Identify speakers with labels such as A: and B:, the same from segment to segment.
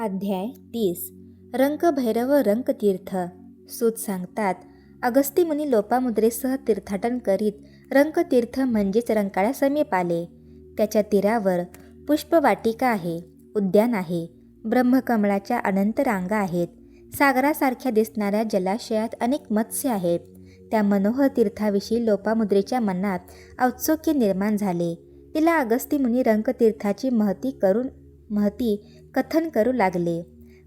A: अध्याय तीस. रंकभैरव रंकतीर्थ सूत सांगतात अगस्ती मुनी लोपामुद्रेसह तीर्थाटन करीत रंकतीर्थ म्हणजेच रंकाळ्या समीप आले. त्याच्या तीरावर पुष्पवाटिका आहे उद्यान आहे ब्रह्मकमळाच्या अनंत रांगा आहेत सागरासारख्या दिसणाऱ्या जलाशयात अनेक मत्स्य आहेत. त्या मनोहर तीर्थाविषयी लोपामुद्रेच्या मनात औत्सुक्य निर्माण झाले. तिला अगस्ती मुनी रंकतीर्थाची महती करून महती कथन करू लागले.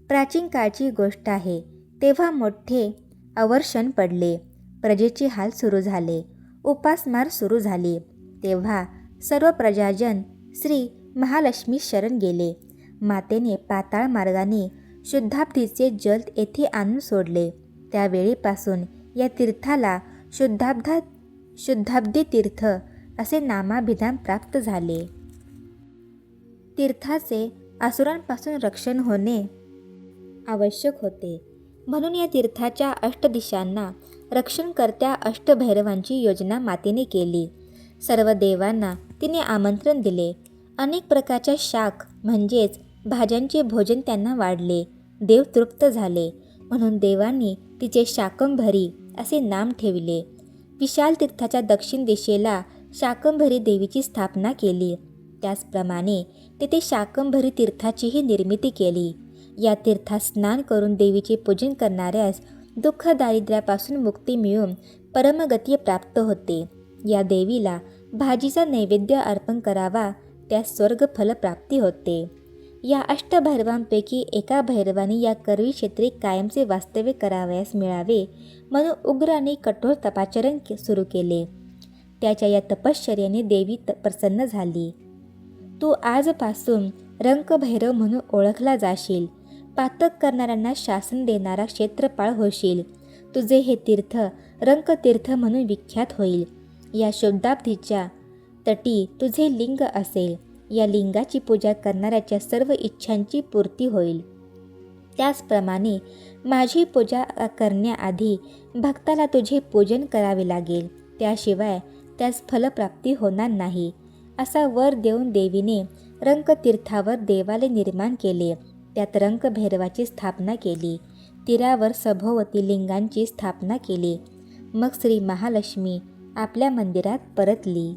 A: प्राचीन काळची गोष्ट आहे. तेव्हा मोठे अवर्षण पडले. प्रजेचे हाल सुरू झाले. उपासमार सुरू झाली. तेव्हा सर्व प्रजाजन श्री महालक्ष्मी शरण गेले. मातेने पाताळ मार्गाने शुद्धाब्दीचे जल येथे आणून सोडले. त्यावेळीपासून या तीर्थाला शुद्धाब्धा शुद्धाब्दी तीर्थ असे नामाभिधान प्राप्त झाले. तीर्थाचे असुरांपासून रक्षण होणे आवश्यक होते. म्हणून या तीर्थाच्या अष्टदिशांना रक्षणकर्त्या अष्टभैरवांची योजना मातेने केली. सर्व देवांना तिने आमंत्रण दिले. अनेक प्रकारच्या शाख म्हणजेच भाज्यांचे भोजन त्यांना वाढले. देव तृप्त झाले. म्हणून देवांनी तिचे शाकंभरी असे नाम ठेवले. विशाल तीर्थाच्या दक्षिण दिशेला शाकंभरी देवीची स्थापना केली. त्याचप्रमाणे तेथे शाकंभरी तीर्थाचीही निर्मिती केली. या तीर्थात स्नान करून देवीचे पूजन करणाऱ्यास दुःख दारिद्र्यापासून मुक्ती मिळून परमगती प्राप्त होते. या देवीला भाजीचा नैवेद्य अर्पण करावा त्यास स्वर्गफल प्राप्ती होते. या अष्टभैरवांपैकी एका भैरवाने या करवी क्षेत्री कायमचे वास्तव्य करावयास मिळावे म्हणून उग्र आणि कठोर तपाचरण के सुरू केले. त्याच्या या तपश्चर्याने देवी त प्रसन्न झाली. तू आजपासून रंकभैरव म्हणून ओळखला जाशील. पातक करणाऱ्यांना शासन देणारा क्षेत्रपाळ होशील. तुझे हे तीर्थ रंकतीर्थ म्हणून विख्यात होईल. या शब्दाब्धीच्या तटी तुझे लिंग असेल. या लिंगाची पूजा करणाऱ्याच्या सर्व इच्छांची पूर्ती होईल. त्याचप्रमाणे माझी पूजा करण्याआधी भक्ताला तुझे पूजन करावे लागेल. त्याशिवाय त्यास फलप्राप्ती होणार नाही. असा वर देऊन देवीने रंगतीर्थावर देवालय निर्माण केले. त्यात रंगभैरवाची स्थापना केली. तीरावर सभोवती लिंगांची स्थापना केली. मग श्री महालक्ष्मी आपल्या मंदिरात परतली.